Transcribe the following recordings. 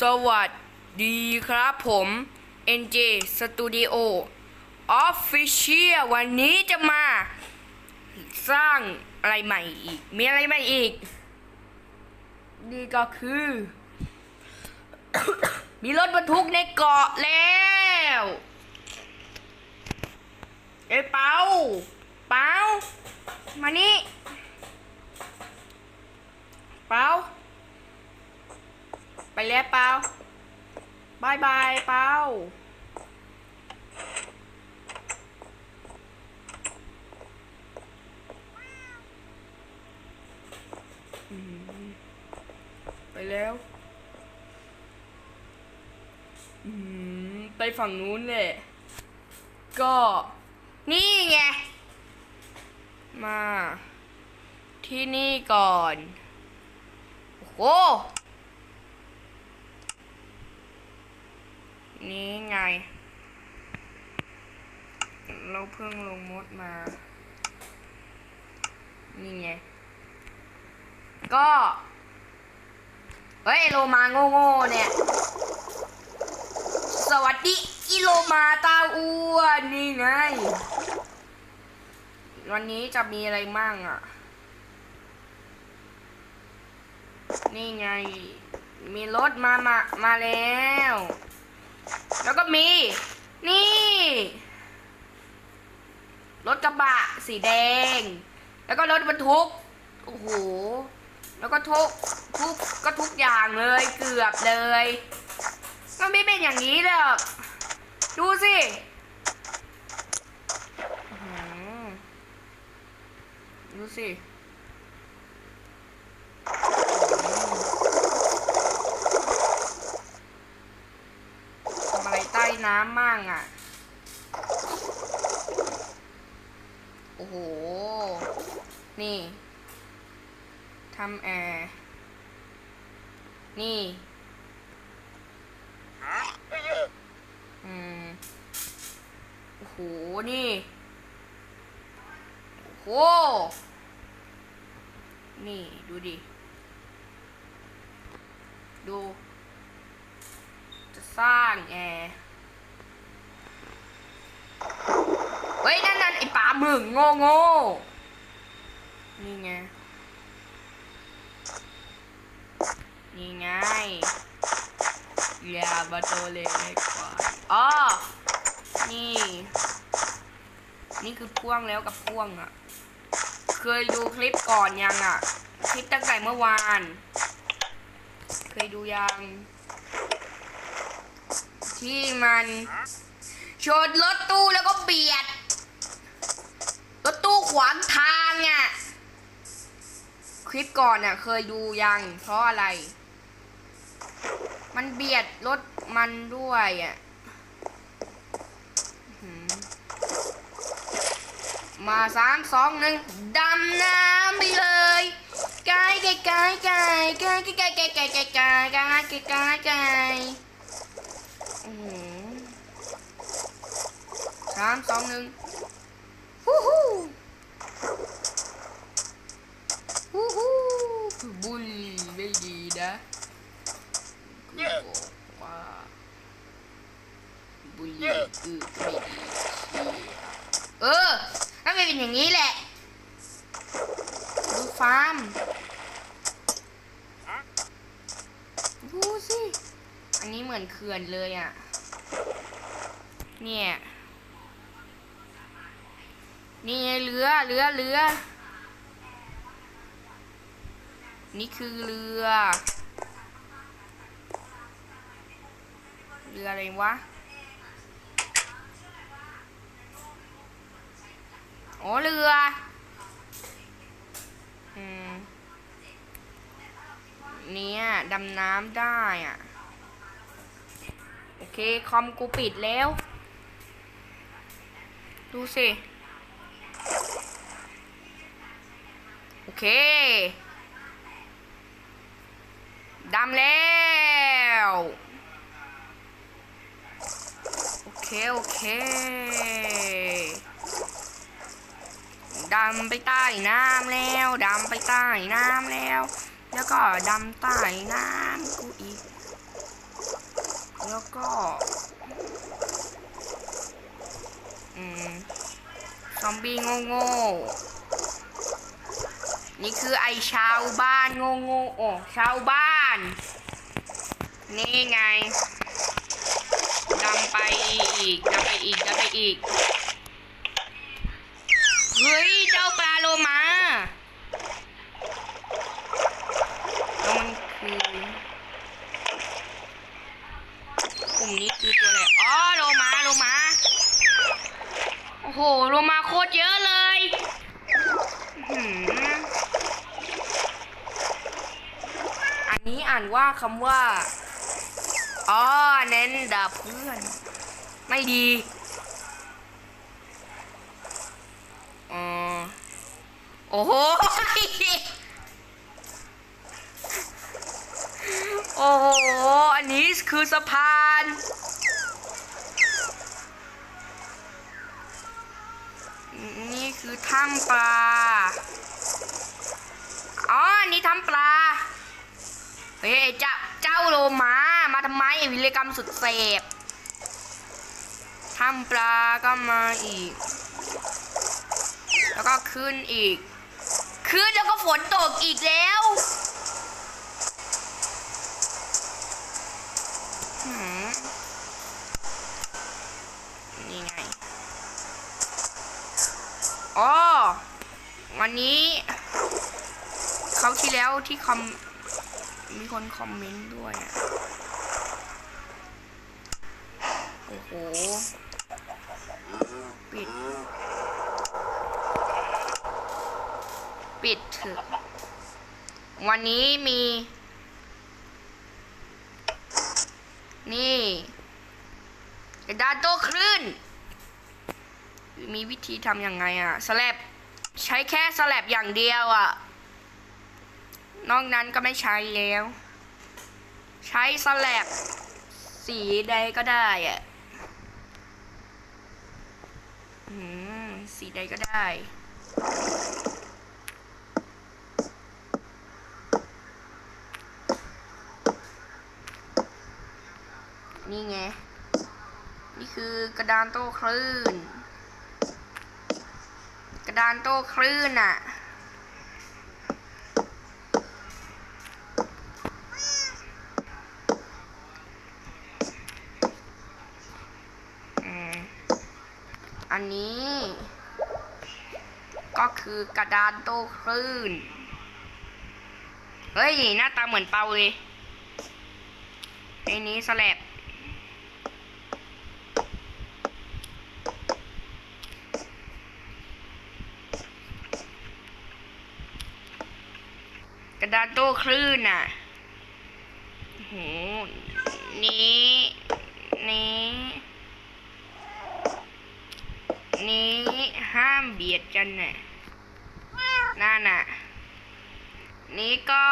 สวัสดีครับผม NJ Studio Official วันนี้จะมา สร้างอะไรใหม่อีก มีอะไรใหม่อีก นี่ก็คือ มีรถบรรทุกในเกาะแล้วเอ้เปาเปามานี่เปา ไปแล้วเปาบายบายเปาอืมไปแล้วอืมไปฝั่งนู้นแหละก็ นี่ไง มา ที่นี่ก่อน โอ้โห นี่ไง เราเพิ่งลงมดมา นี่ไง ก็ เฮ้ยโลมาโง่ๆเนี่ย สวัสดีอีโลมาตาอ้วนนี่ไง วันนี้จะมีอะไรมั่งอะ นี่ไง มีรถมามามาแล้ว แล้วก็มี นี่ รถกระบะสีแดง แล้วก็รถบรรทุก โอ้โห แล้วก็ทุกทุกก็ทุกอย่างเลยเกือบเลย ก็ไม่เป็นอย่างนี้หรอกดูสิดูสิทำอะไรใต้ น้ำมั่งอะ โอ้โห นี่ ทำแอร์ นี่ อืม โอ้โห นี่ โอ้โห นี่ ดูดิ ดู จะสร้างแอร์ เฮ้ยนั่นนั่นไอ้ปลาหมึกโง่โง่นี่ไง นี่ไงอย่าบาโตเล็กกว่าอ๋อนี่ นี่คือพ่วงแล้วกับพ่วงอะ่ะ เคยดูคลิปก่อนยังอะ่ะ คลิปตั้งแต่เมื่อวาน เคยดูยัง ที่มันชนรถตู้แล้วก็เบียด วางทางอะ่ะ คลิปก่อนเน่ะเคยดูยัง เพราะอะไร มันเบียดรถมันด้วยอะมาสามสองหนึ่งดำน้ำไปเลยไกลไกลไกลไกลไกลไกลไกลไกลไกลไกลไกลไกลไกลไกลไกลอื้อหือสามสองหนึ่งฮู้ฮู้ฮู้ บุลไม่ดีนะกูบอกว่าบุลคือไม่ดีเออถ้าไม่เป็นอย่างนี้แหละดูฟาร์มดูสิ อันนี้เหมือนเขื่อนเลยอะ เนี่ย นี่เรือเรือเรือ นี่คือเรือ เรืออะไรวะ โอ๋อเรือ อืม เนี่ยดำน้ำได้อะ โอเค คอมกูปิดแล้ว ดูสิ โอเค ดำแล้ว โอเค โอเค ดำไปใต้น้ำแล้ว ดำไปใต้น้ำแล้ว แล้วก็ดำใต้น้ำกูอีก แล้วก็อืมซอมบี้โง่นี่คือไอชาวบ้านโง่ๆโอ้ชาวบ้าน นี่ไงดำไปอีกดำไปอีกดำไปอีก เฮ้ย เจ้าปลาโลมาแล้วมันคือกลุ่มนี้คือตัวอะไร อ๋อ โลมา โลมา โอ้โห โลมาโคตรเยอะเลยอื้อหือ อ่านว่าคำว่า อ๋อ เน้นด่าเพื่อน ไม่ดีอ๋อโอ้โห โอ้โห อันนี้คือสะพานนี่คือถ้ำปลา อ๋อ นี่ถ้ำปลา เฮ้ยเจ้าเจ้าโลมา มาทำไมอ้วิรกรรมสุดเสพถ้ำปลาก็มาอีก แล้วก็ขึ้นอีก ขึ้นแล้วก็ฝนตกอีกแล้วนี่ไงอ๋อวันนี้เขาที่แล้วที่คอม มีคนคอมเมนต์ด้วยอะโอ้โห ปิด ปิดเถอะวันนี้มี นี่กระดานโตคลื่น มีวิธีทำยังไงอะสแลบใช้แค่สแลบอย่างเดียวอะ นอกนั้นก็ไม่ใช้แล้ว ใช้สแลบสีใดก็ได้อะอืมสีใดก็ได้นี่ไง นี่คือกระดานโต้คลื่น กระดานโต้คลื่นอะม อันนี้ ก็คือกระดานโต้คลื่น เฮ้ย หน้าตาเหมือนเปาเลยอ้นี้สแลบกระดานโต้คลื่นอะโห นี้ นี้ นี้ห้ามเบียดกันน่ะนั่นน่ะ นี้ก็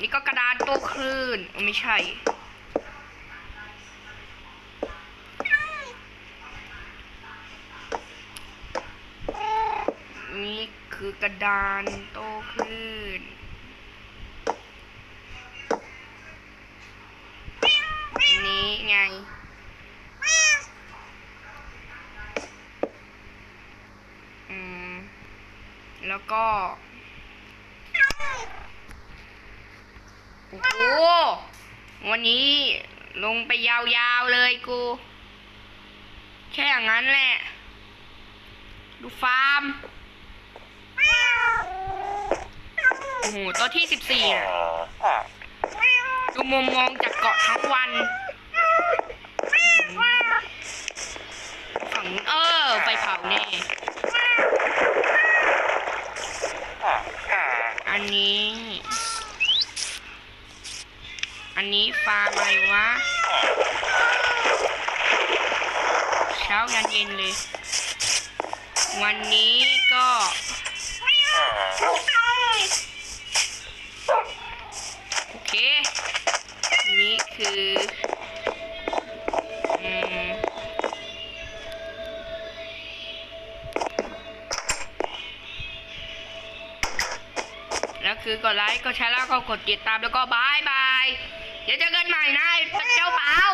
นี่ก็กระดานโต้คลื่นเอ้าไม่ใช่ นี่คือกระดานโต้คลื่นนี้ไง แล้วก็ โอ้โห วันนี้ลงไปยาวๆเลยกู แค่อย่างนั้นแหละ ดูฟาร์ม โอ้โหตัวที่สิบสี่อะดูมุมมองจากเกาะทั้งวันฝั่งเออไฟเผาแน่ อันนี้ อันนี้ฟาร์มอะไรวะ เช้ายันเย็นเลย วันนี้ก็โอเค นี่คือ คือกดไลค์กดแชร์แล้วก็กดติดตามแล้วก็บายบาย เดี๋ยวเจอกันใหม่นะไอ้เจ้าเปา